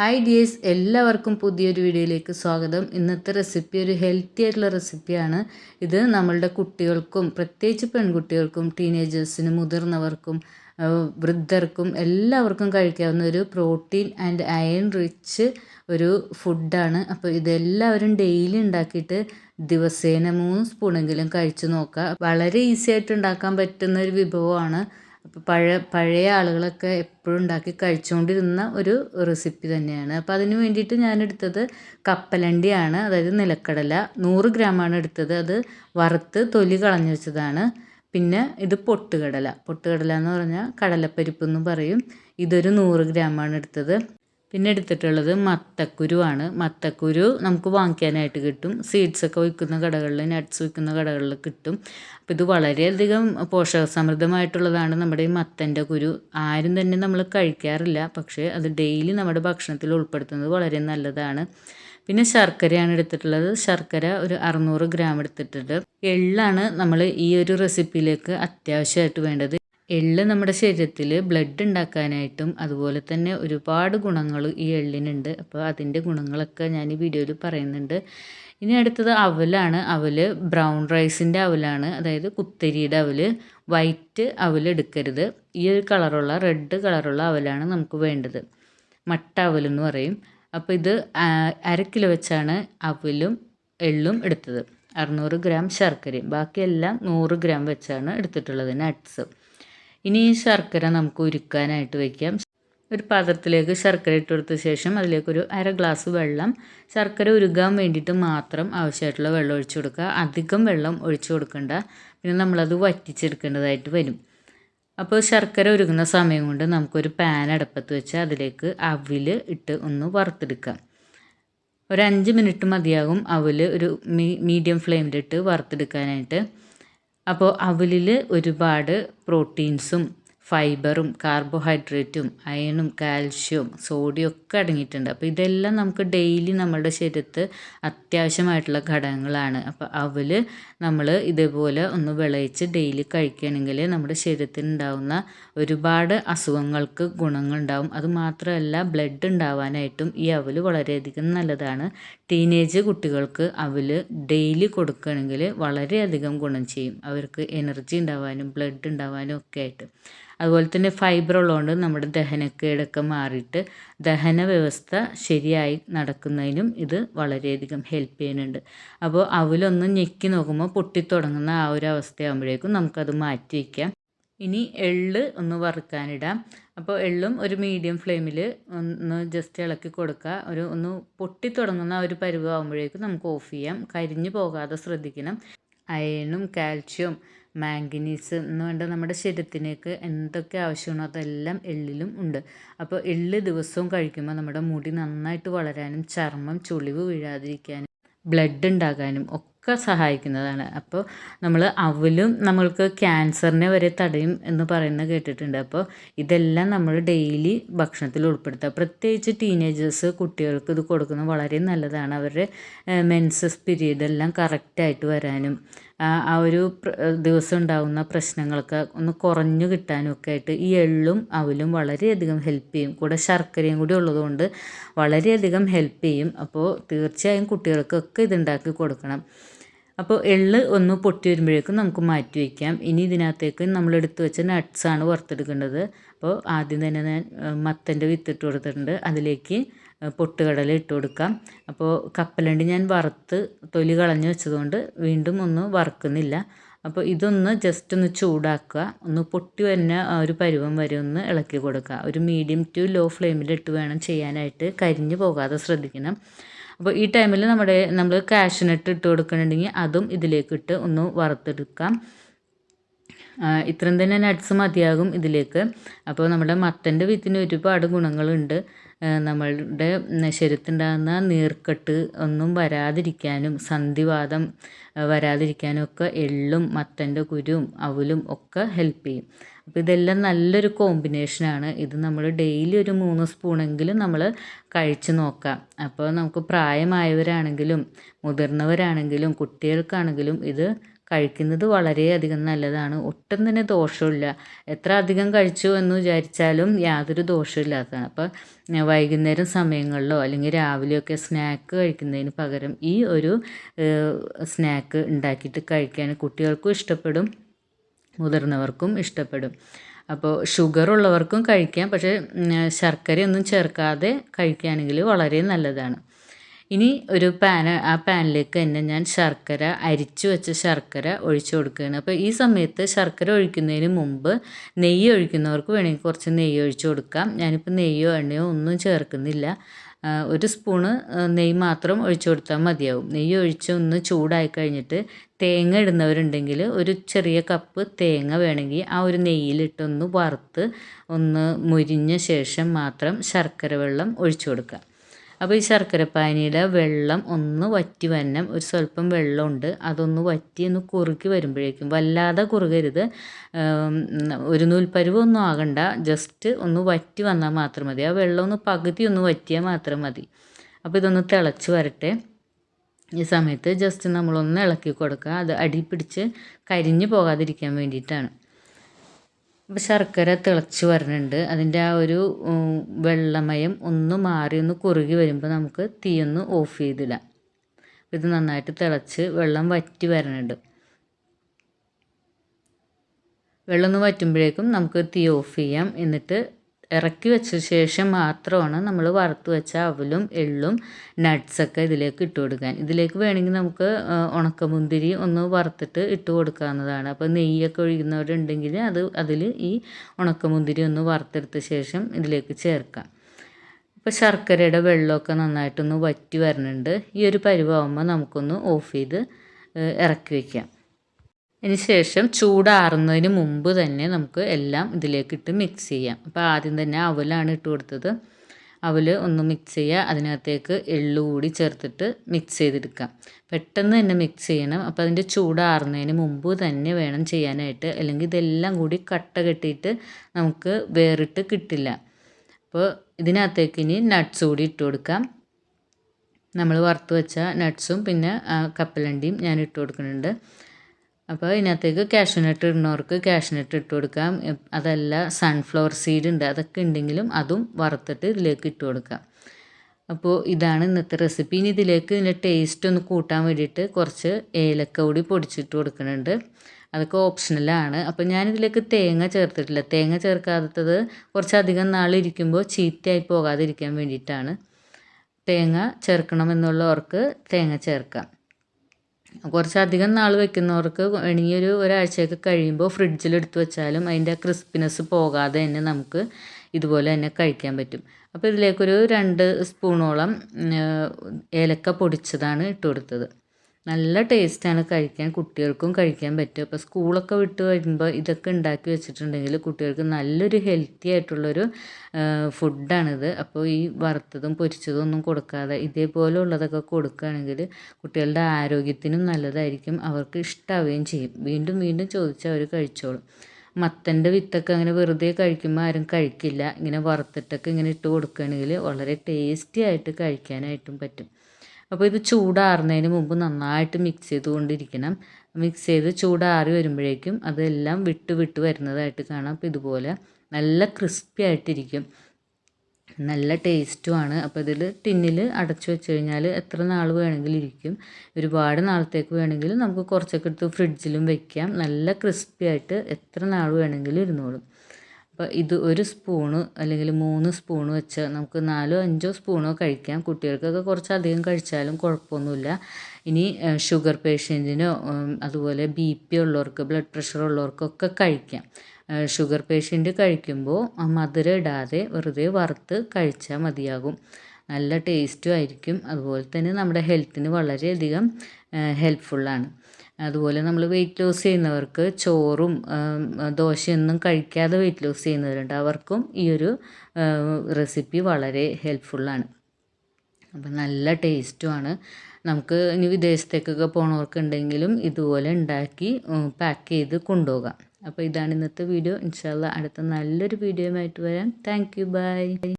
Hi dears എല്ലാവർക്കും പുതിയൊരു വീഡിയോയിലേക്ക് സ്വാഗതം. ഇന്നത്തെ റെസിപ്പി ഒരു ഹെൽത്തി ആയിട്ടുള്ള റെസിപ്പിയാണ് ഇത് നമ്മളുടെ കുട്ടികൾക്കും പ്രത്യേകിച്ച് പെൺകുട്ടികൾക്കും ടീനേജേഴ്സിനും മുതിർന്നവർക്കും വൃദ്ധർക്കും എല്ലാവർക്കും കഴിക്കാവുന്ന ഒരു പ്രോട്ടീൻ ആൻഡ് അയൺ റിച്ച് ഒരു ഫുഡാണ് അപ്പോൾ ഇതെല്ലാവരും ഡെയിലി ഉണ്ടാക്കിയിട്ട് ദിവസേന മൂന്ന് സ്പൂണെങ്കിലും കഴിച്ചു നോക്കുക. വളരെ ഈസി ആയിട്ട് ഉണ്ടാക്കാൻ പറ്റുന്ന ഒരു വിഭവമാണ് അപ്പോൾ പഴയ പഴയ ആളുകളൊക്കെ എപ്പോഴും ഉണ്ടാക്കി കഴിച്ചുകൊണ്ടിരുന്ന ഒരു റെസിപ്പി തന്നെയാണ്. അപ്പോൾ അതിന് വേണ്ടിയിട്ട് ഞാൻ എടുത്തത് കപ്പലണ്ടിയാണ് അതായത് നിലക്കടല. നൂറ് ഗ്രാമാണ് എടുത്തത്. അത് വറുത്ത് തൊലി കളഞ്ഞു വെച്ചതാണ്. പിന്നെ ഇത് പൊട്ടുകടല. പൊട്ടുകടല എന്ന് പറഞ്ഞാൽ കടലപ്പരിപ്പ് എന്നും പറയും. ഇതൊരു നൂറ് ഗ്രാമാണ് എടുത്തത്. പിന്നെ എടുത്തിട്ടുള്ളത് മത്തക്കുരുവാണ് മത്തക്കുരു നമുക്ക് വാങ്ങിക്കാനായിട്ട് കിട്ടും. സീഡ്സ് ഒക്കെ വിൽക്കുന്ന കടകളിൽ നട്ട്സ് വിൽക്കുന്ന കടകളിൽ കിട്ടും. അപ്പോൾ ഇത് വളരെയധികം പോഷകസമൃദ്ധമായിട്ടുള്ളതാണ് നമ്മുടെ ഈ മത്തന്റെ കുരു. ആരും തന്നെ നമ്മൾ കഴിക്കാറില്ല. പക്ഷേ അത് ഡെയിലി നമ്മുടെ ഭക്ഷണത്തിൽ ഉൾപ്പെടുത്തുന്നത് വളരെ നല്ലതാണ്. പിന്നെ ശർക്കരയാണ് എടുത്തിട്ടുള്ളത്. ശർക്കര ഒരു അറുന്നൂറ് ഗ്രാം എടുത്തിട്ടുണ്ട്. എള്ളാണ് നമ്മൾ ഈ ഒരു റെസിപ്പിയിലേക്ക് അത്യാവശ്യമായിട്ട് വേണ്ടത്. എള്ള് നമ്മുടെ ശരീരത്തിൽ ബ്ലഡ് ഉണ്ടാക്കാനായിട്ടും അതുപോലെ തന്നെ ഒരുപാട് ഗുണങ്ങൾ ഈ എള്ളിനുണ്ട്. അപ്പോൾ അതിന്റെ ഗുണങ്ങളൊക്കെ ഞാൻ ഈ വീഡിയോയിൽ പറയുന്നുണ്ട്. ഇനി അടുത്തത് അവലാണ്. അവൽ ബ്രൗൺ റൈസിന്റെ അവലാണ്. അതായത് കുത്തരിയുടെ അവൽ. വൈറ്റ് അവൽ എടുക്കരുത്. ഈ ഒരു കളറുള്ള റെഡ് കളറുള്ള അവലാണ് നമുക്ക് വേണ്ടത്. മട്ട അവൽ എന്ന് പറയും. അപ്പോൾ ഇത് അര കിലോ വെച്ചാണ് അവലും എള്ളും എടുത്തത്. അറുന്നൂറ് ഗ്രാം ശർക്കരയും. ബാക്കിയെല്ലാം നൂറ് ഗ്രാം വെച്ചാണ് എടുത്തിട്ടുള്ളത്. നട്ട്സ്. ഇനി ഈ ശർക്കര നമുക്ക് ഉരുക്കാനായിട്ട് വയ്ക്കാം ഒരു പാത്രത്തിലേക്ക് ശർക്കര ഇട്ട് കൊടുത്ത ശേഷം അതിലേക്കൊരു അര ഗ്ലാസ് വെള്ളം ശർക്കര ഉരുകാൻ വേണ്ടിയിട്ട് മാത്രം ആവശ്യമായിട്ടുള്ള വെള്ളം ഒഴിച്ചു കൊടുക്കുക. അധികം വെള്ളം ഒഴിച്ചു കൊടുക്കണ്ട. പിന്നെ നമ്മളത് വറ്റിച്ചെടുക്കേണ്ടതായിട്ട് വരും. അപ്പോൾ ശർക്കര ഉരുകുന്ന സമയം കൊണ്ട് നമുക്കൊരു പാൻ അടുപ്പത്ത് വെച്ച് അതിലേക്ക് അവിൽ ഇട്ട് ഒന്ന് വറുത്തെടുക്കാം. ഒരു അഞ്ച് മിനിറ്റ് മതിയാകും അവൽ ഒരു മീഡിയം ഫ്ലെയിമിലിട്ട് വറുത്തെടുക്കാനായിട്ട്. അപ്പോൾ അവലിൽ ഒരുപാട് പ്രോട്ടീൻസും ഫൈബറും കാർബോഹൈഡ്രേറ്റും അയണും കാൽഷ്യവും സോഡിയം ഒക്കെ അടങ്ങിയിട്ടുണ്ട്. അപ്പോൾ ഇതെല്ലാം നമുക്ക് ഡെയിലി നമ്മുടെ ശരീരത്ത് അത്യാവശ്യമായിട്ടുള്ള ഘടകങ്ങളാണ്. അപ്പോൾ അവൽ നമ്മൾ ഇതേപോലെ ഒന്ന് വിളയിച്ച് ഡെയിലി കഴിക്കുകയാണെങ്കിൽ നമ്മുടെ ശരീരത്തിന് ഉണ്ടാകുന്ന ഒരുപാട് അസുഖങ്ങൾക്ക് ഗുണങ്ങളുണ്ടാവും. അത് മാത്രമല്ല ബ്ലഡ് ഉണ്ടാവാനായിട്ടും ഈ അവൽ വളരെയധികം നല്ലതാണ്. ടീനേജ് കുട്ടികൾക്ക് അവൽ ഡെയിലി കൊടുക്കുകയാണെങ്കിൽ വളരെയധികം ഗുണം ചെയ്യും. അവർക്ക് എനർജി ഉണ്ടാവാനും ബ്ലഡ് ഉണ്ടാവാനും ഒക്കെ ആയിട്ട്. അതുപോലെ തന്നെ ഫൈബർ ഉള്ളതുകൊണ്ട് നമ്മുടെ ദഹനക്കേടൊക്കെ മാറിയിട്ട് ദഹന വ്യവസ്ഥ ശരിയായി നടക്കുന്നതിനും ഇത് വളരെയധികം ഹെൽപ്പ് ചെയ്യുന്നുണ്ട്. അപ്പോൾ അവലൊന്ന് ഞെക്കി നോക്കുമ്പോൾ പൊട്ടിത്തുടങ്ങുന്ന ആ ഒരു അവസ്ഥയാകുമ്പോഴേക്കും നമുക്കത് മാറ്റി വയ്ക്കാം. ഇനി എള്ള് ഒന്ന് വറുക്കാനിടാം. അപ്പോൾ എള്ളും ഒരു മീഡിയം ഫ്ലെയിമിൽ ഒന്ന് ജസ്റ്റ് ഇളക്കി കൊടുക്കുക. ഒരു ഒന്ന് പൊട്ടിത്തുടങ്ങുന്ന ആ ഒരു പരുവാകുമ്പോഴേക്കും നമുക്ക് ഓഫ് ചെയ്യാം. കരിഞ്ഞു പോകാതെ ശ്രദ്ധിക്കണം. അയണും കാൽഷ്യവും മാംഗനീസ് എന്ന് വേണ്ട നമ്മുടെ ശരീരത്തിലേക്ക് എന്തൊക്കെ ആവശ്യമാണോ അതെല്ലാം എള്ളിലും ഉണ്ട്. അപ്പോൾ എള്ള് ദിവസവും കഴിക്കുമ്പോൾ നമ്മുടെ മുടി നന്നായിട്ട് വളരാനും ചർമ്മം ചുളിവ് വീഴാതിരിക്കാനും ബ്ലഡ് ഉണ്ടാകാനും ഒക്കെ സഹായിക്കുന്നതാണ്. അപ്പോൾ നമ്മൾ അവലും നമ്മൾക്ക് ക്യാൻസറിനെ വരെ തടയും എന്ന് പറയുന്നത് കേട്ടിട്ടുണ്ട്. അപ്പോൾ ഇതെല്ലാം നമ്മൾ ഡെയിലി ഭക്ഷണത്തിൽ ഉൾപ്പെടുത്തുക പ്രത്യേകിച്ച് ടീനേജേഴ്സ് കുട്ടികൾക്ക് ഇത് കൊടുക്കുന്നത് വളരെ നല്ലതാണ്. അവരുടെ മെൻസസ് പീരീഡ് എല്ലാം കറക്റ്റായിട്ട് വരാനും ആ ഒരു ദിവസം ഉണ്ടാകുന്ന പ്രശ്നങ്ങളൊക്കെ ഒന്ന് കുറഞ്ഞു കിട്ടാനൊക്കെ ആയിട്ട് ഈ എള്ളും അവലും വളരെയധികം ഹെൽപ്പ് ചെയ്യും. കൂടെ ശർക്കരയും കൂടി ഉള്ളതുകൊണ്ട് വളരെയധികം ഹെൽപ്പ് ചെയ്യും. അപ്പോൾ തീർച്ചയായും കുട്ടികൾക്കൊക്കെ ഇതുണ്ടാക്കി കൊടുക്കണം. അപ്പോൾ എള്ള് ഒന്ന് പൊട്ടി വരുമ്പോഴേക്കും നമുക്ക് മാറ്റി വയ്ക്കാം ഇനി ഇതിനകത്തേക്ക് നമ്മൾ എടുത്തു വെച്ച നട്ട്സാണ് വറുത്തെടുക്കേണ്ടത്. അപ്പോൾ ആദ്യം തന്നെ ഞാൻ മത്തന്റെ വിത്തിട്ട് കൊടുത്തിട്ടുണ്ട്. അതിലേക്ക് പൊട്ടുകടല ഇട്ട് കൊടുക്കാം. അപ്പോൾ കപ്പലണ്ടി ഞാൻ വറുത്ത് തൊലി കളഞ്ഞ് വെച്ചതുകൊണ്ട് വീണ്ടും ഒന്നും വറുക്കുന്നില്ല. അപ്പോൾ ഇതൊന്ന് ജസ്റ്റ് ഒന്ന് ചൂടാക്കുക. ഒന്ന് പൊട്ടി വരുന്ന ഒരു പരുവം വരെ ഒന്ന് ഇളക്കി കൊടുക്കുക. ഒരു മീഡിയം ടു ലോ ഫ്ലെയിമിലിട്ട് വേണം ചെയ്യാനായിട്ട്. കരിഞ്ഞു പോകാതെ ശ്രദ്ധിക്കണം. അപ്പോൾ ഈ ടൈമിൽ നമ്മുടെ നമ്മൾ കാഷ്നട്ട് ഇട്ട് കൊടുക്കുന്നുണ്ടെങ്കിൽ അതും ഇതിലേക്ക് ഇട്ട് ഒന്ന് വറുത്തെടുക്കാം. ഇത്രയും തന്നെ നട്ട്സ് മതിയാകും ഇതിലേക്ക്. അപ്പോൾ നമ്മുടെ മത്തന്റെ വിത്തിന് ഒരുപാട് ഗുണങ്ങളുണ്ട്. നമ്മളുടെ ശരീരത്തിലുണ്ടാകുന്ന നീർക്കെട്ട് ഒന്നും വരാതിരിക്കാനും സന്ധിവാദം വരാതിരിക്കാനും ഒക്കെ എള്ളും മത്തന്റെ കുരുവും അവലും ഒക്കെ ഹെൽപ്പ് ചെയ്യും. അപ്പോൾ ഇതെല്ലാം നല്ലൊരു കോമ്പിനേഷനാണ് ഇത് നമ്മൾ ഡെയിലി ഒരു മൂന്ന് സ്പൂണെങ്കിലും നമ്മൾ കഴിച്ചു നോക്കാം. അപ്പോൾ നമുക്ക് പ്രായമായവരാണെങ്കിലും മുതിർന്നവരാണെങ്കിലും കുട്ടികൾക്കാണെങ്കിലും ഇത് കഴിക്കുന്നത് വളരെയധികം നല്ലതാണ്. ഒട്ടും തന്നെ ദോഷമില്ല എത്ര അധികം കഴിച്ചു എന്ന് വിചാരിച്ചാലും യാതൊരു ദോഷമില്ലാത്തതാണ് അപ്പോൾ വൈകുന്നേരം സമയങ്ങളിലോ അല്ലെങ്കിൽ രാവിലെയൊക്കെ സ്നാക്ക് കഴിക്കുന്നതിന് പകരം ഈ ഒരു സ്നാക്ക് ഉണ്ടാക്കിയിട്ട് കഴിക്കാൻ കുട്ടികൾക്കും ഇഷ്ടപ്പെടും. മുതിർന്നവർക്കും ഇഷ്ടപ്പെടും. അപ്പോൾ ഷുഗർ ഉള്ളവർക്കും കഴിക്കാം. പക്ഷേ ശർക്കരയൊന്നും ചേർക്കാതെ കഴിക്കുകയാണെങ്കിൽ വളരെ നല്ലതാണ്. ഇനി ഒരു പാൻ ആ പാനിലേക്ക് തന്നെ ഞാൻ ശർക്കര അരിച്ചു വെച്ച ശർക്കര ഒഴിച്ചു കൊടുക്കുകയാണ്. അപ്പോൾ ഈ സമയത്ത് ശർക്കര ഒഴിക്കുന്നതിന് മുമ്പ് നെയ്യ് ഒഴിക്കുന്നവർക്ക് വേണമെങ്കിൽ കുറച്ച് നെയ്യ് ഒഴിച്ചു കൊടുക്കാം. ഞാനിപ്പോൾ നെയ്യോ എണ്ണയോ ഒന്നും ചേർക്കുന്നില്ല. ഒരു സ്പൂണ് നെയ്യ് മാത്രം ഒഴിച്ചു കൊടുത്താൽ മതിയാവും. നെയ്യ് ഒഴിച്ച് ഒന്ന് ചൂടായി കഴിഞ്ഞിട്ട് തേങ്ങ ഇടുന്നവരുണ്ടെങ്കിൽ ഒരു ചെറിയ കപ്പ് തേങ്ങ വേണമെങ്കിൽ ആ ഒരു നെയ്യിലിട്ടൊന്ന് വറുത്ത് ഒന്ന് മുരിഞ്ഞ ശേഷം മാത്രം ശർക്കര വെള്ളം ഒഴിച്ചു കൊടുക്കുക അപ്പോൾ ഈ ശർക്കരപ്പാനിയുടെ വെള്ളം ഒന്ന് വറ്റി വന്നം ഒരു സ്വല്പം വെള്ളമുണ്ട്. അതൊന്ന് വറ്റി ഒന്ന് കുറുക്കി വരുമ്പോഴേക്കും. വല്ലാതെ കുറുകരുത്. ഒരു നൂൽപ്പരുവൊന്നും ആകണ്ട. ജസ്റ്റ് ഒന്ന് വറ്റി വന്നാൽ മാത്രം മതി. ആ വെള്ളം ഒന്ന് പകുതി ഒന്ന് വറ്റിയാൽ മാത്രം മതി. അപ്പോൾ ഇതൊന്ന് തിളച്ച് വരട്ടെ. ഈ സമയത്ത് ജസ്റ്റ് നമ്മളൊന്ന് ഇളക്കി കൊടുക്കുക. അത് അടി പിടിച്ച് കരിഞ്ഞു പോകാതിരിക്കാൻ വേണ്ടിയിട്ടാണ്. അപ്പോൾ ശർക്കര തിളച്ച് വരുന്നുണ്ട് അതിന്റെ ആ ഒരു വെള്ളമയം ഒന്ന് മാറി ഒന്ന് കുറുകി വരുമ്പോൾ നമുക്ക് തീ ഒന്ന് ഓഫ് ചെയ്തിടാം. ഇത് നന്നായിട്ട് തിളച്ച് വെള്ളം വറ്റി വരുന്നുണ്ട് വെള്ളം ഒന്ന് വറ്റുമ്പോഴേക്കും നമുക്ക് തീ ഓഫ് ചെയ്യാം. എന്നിട്ട് ഇറക്കി വെച്ച ശേഷം മാത്രമാണ് നമ്മൾ വറുത്ത് വെച്ച അവലും എള്ളും നട്ട്സൊക്കെ ഇതിലേക്ക് ഇട്ട് കൊടുക്കാൻ. ഇതിലേക്ക് വേണമെങ്കിൽ നമുക്ക് ഉണക്കമുന്തിരി ഒന്ന് വറുത്തിട്ട് ഇട്ട് കൊടുക്കാവുന്നതാണ്. അപ്പോൾ നെയ്യൊക്കെ ഒഴിക്കുന്നവരുണ്ടെങ്കിൽ അത് അതിൽ ഈ ഉണക്കമുന്തിരി ഒന്ന് വറുത്തെടുത്ത ശേഷം ഇതിലേക്ക് ചേർക്കാം. ഇപ്പോൾ ശർക്കരയുടെ വെള്ളമൊക്കെ നന്നായിട്ടൊന്ന് വറ്റി വരുന്നുണ്ട് ഈ ഒരു പരുവാകുമ്പോൾ നമുക്കൊന്ന് ഓഫ് ചെയ്ത് ഇറക്കി വയ്ക്കാം ശേഷം ചൂടാറുന്നതിന് മുമ്പ് തന്നെ നമുക്ക് എല്ലാം ഇതിലേക്കിട്ട് മിക്സ് ചെയ്യാം. അപ്പോൾ ആദ്യം തന്നെ അവലാണ് ഇട്ട് കൊടുത്തത്. അവൽ ഒന്ന് മിക്സ് ചെയ്യുക അതിനകത്തേക്ക് എള്ളു കൂടി ചേർത്തിട്ട് മിക്സ് ചെയ്തെടുക്കാം. പെട്ടെന്ന് തന്നെ മിക്സ് ചെയ്യണം. അപ്പോൾ അതിന്റെ ചൂടാറുന്നതിന് മുമ്പ് തന്നെ വേണം ചെയ്യാനായിട്ട്. അല്ലെങ്കിൽ ഇതെല്ലാം കൂടി കട്ട കെട്ടിയിട്ട് നമുക്ക് വേറിട്ട് കിട്ടില്ല. അപ്പോൾ ഇതിനകത്തേക്ക് ഇനി നട്ട്സ് കൂടി ഇട്ട് കൊടുക്കാം. നമ്മൾ വറുത്ത് വെച്ച നട്ട്സും പിന്നെ കപ്പലണ്ടിയും ഞാൻ ഇട്ട് കൊടുക്കുന്നുണ്ട്. അപ്പോൾ ഇതിനകത്തേക്ക് കാഷ്യൂനട്ട് ഇടുന്നവർക്ക് കാഷ്യൂനട്ട് ഇട്ട് കൊടുക്കാം. അതല്ല സൺഫ്ലവർ സീഡ് ഉണ്ട് അതൊക്കെ ഉണ്ടെങ്കിലും അതും വറുത്തിട്ട് ഇതിലേക്ക് ഇട്ട് കൊടുക്കാം. അപ്പോൾ ഇതാണ് ഇന്നത്തെ റെസിപ്പി ഇനി ഇതിലേക്ക് ഇതിന്റെ ടേസ്റ്റ് ഒന്ന് കൂട്ടാൻ വേണ്ടിയിട്ട് കുറച്ച് ഏലക്ക കൂടി പൊടിച്ചിട്ട് കൊടുക്കുന്നുണ്ട്. അതൊക്കെ ഓപ്ഷണലാണ് അപ്പോൾ ഞാനിതിലേക്ക് തേങ്ങ ചേർത്തിട്ടില്ല. തേങ്ങ ചേർക്കാത്തത് കുറച്ചധികം നാളിരിക്കുമ്പോൾ ചീത്തയായി പോകാതിരിക്കാൻ വേണ്ടിയിട്ടാണ്. തേങ്ങ ചേർക്കണമെന്നുള്ളവർക്ക് തേങ്ങ ചേർക്കാം. കുറച്ചധികം നാൾ വെക്കുന്നവർക്ക് വേണമെങ്കിൽ ഒരു ഒരാഴ്ചയൊക്കെ കഴിയുമ്പോൾ ഫ്രിഡ്ജിലെടുത്ത് വെച്ചാലും അതിന്റെ ക്രിസ്പിനെസ് പോകാതെ തന്നെ നമുക്ക് ഇതുപോലെ തന്നെ കഴിക്കാൻ പറ്റും. അപ്പോൾ ഇതിലേക്കൊരു രണ്ട് സ്പൂണോളം ഏലക്ക പൊടിച്ചതാണ് ഇട്ട് കൊടുത്തത് നല്ല ടേസ്റ്റാണ് കഴിക്കാൻ കുട്ടികൾക്കും കഴിക്കാൻ പറ്റും. അപ്പോൾ സ്കൂളൊക്കെ വിട്ട് വരുമ്പോൾ ഇതൊക്കെ ഉണ്ടാക്കി വെച്ചിട്ടുണ്ടെങ്കിൽ കുട്ടികൾക്ക് നല്ലൊരു ഹെൽത്തി ആയിട്ടുള്ളൊരു ഫുഡാണിത്. അപ്പോൾ ഈ വറുത്തതും പൊരിച്ചതും ഒന്നും കൊടുക്കാതെ ഇതേപോലെ ഉള്ളതൊക്കെ കൊടുക്കുകയാണെങ്കിൽ കുട്ടികളുടെ ആരോഗ്യത്തിനും നല്ലതായിരിക്കും. അവർക്ക് ഇഷ്ടാവുകയും ചെയ്യും. വീണ്ടും വീണ്ടും ചോദിച്ചാൽ അവർ കഴിച്ചോളും. മത്തന്റെ വിത്തൊക്കെ അങ്ങനെ വെറുതെ കഴിക്കുമ്പോൾ ആരും കഴിക്കില്ല. ഇങ്ങനെ വറുത്തിട്ടൊക്കെ ഇങ്ങനെ ഇട്ട് കൊടുക്കുകയാണെങ്കിൽ വളരെ ടേസ്റ്റി ആയിട്ട് കഴിക്കാനായിട്ടും പറ്റും. അപ്പോൾ ഇത് ചൂടാറുന്നതിന് മുമ്പ് നന്നായിട്ട് മിക്സ് ചെയ്തുകൊണ്ടിരിക്കണം. മിക്സ് ചെയ്ത് ചൂടാറി വരുമ്പോഴേക്കും അതെല്ലാം വിട്ട് വിട്ട് വരുന്നതായിട്ട് കാണാം. അപ്പോൾ ഇതുപോലെ നല്ല ക്രിസ്പി ആയിട്ടിരിക്കും. നല്ല ടേസ്റ്റുമാണ് അപ്പോൾ ഇതിൽ ടിന്നിൽ അടച്ചു വെച്ച് കഴിഞ്ഞാൽ എത്ര നാൾ വേണമെങ്കിലും ഇരിക്കും. ഒരുപാട് നാളത്തേക്ക് വേണമെങ്കിലും നമുക്ക് കുറച്ചൊക്കെ എടുത്ത് ഫ്രിഡ്ജിലും വെക്കാം. നല്ല ക്രിസ്പി ആയിട്ട് എത്ര നാൾ വേണമെങ്കിലും ഇരുന്നോളും. അപ്പോൾ ഇത് ഒരു സ്പൂണ് അല്ലെങ്കിൽ മൂന്ന് സ്പൂൺ വെച്ച് നമുക്ക് നാലോ അഞ്ചോ സ്പൂണോ കഴിക്കാം. കുട്ടികൾക്കൊക്കെ കുറച്ചധികം കഴിച്ചാലും കുഴപ്പമൊന്നുമില്ല. ഇനി ഷുഗർ പേഷ്യന്റിനോ അതുപോലെ ബി പി ഉള്ളവർക്ക് ബ്ലഡ് പ്രഷർ ഉള്ളവർക്കൊക്കെ കഴിക്കാം. ഷുഗർ പേഷ്യന്റ് കഴിക്കുമ്പോൾ മധുരം ഇടാതെ വെറുതെ വറുത്ത് കഴിച്ചാൽ മതിയാകും. നല്ല ടേസ്റ്റും ആയിരിക്കും. അതുപോലെ തന്നെ നമ്മുടെ ഹെൽത്തിന് വളരെയധികം ഹെൽപ്ഫുള്ളാണ് അതുപോലെ നമ്മൾ വെയിറ്റ് ലോസ് ചെയ്യുന്നവർക്ക് ചോറും ദോശയൊന്നും കഴിക്കാതെ വെയിറ്റ് ലോസ് ചെയ്യുന്നവരുണ്ട്. അവർക്കും ഈ ഒരു റെസിപ്പി വളരെ ഹെൽപ്ഫുള്ളാണ് അപ്പം നല്ല ടേസ്റ്റുമാണ് നമുക്ക് ഇനി വിദേശത്തേക്കൊക്കെ പോണവർക്കുണ്ടെങ്കിലും ഇതുപോലെ ഉണ്ടാക്കി പാക്ക് ചെയ്ത് കൊണ്ടുപോകാം. അപ്പോൾ ഇതാണ് ഇന്നത്തെ വീഡിയോ ഇൻഷാല്ല അടുത്ത നല്ലൊരു വീഡിയോയുമായിട്ട് വരാം. Thank you by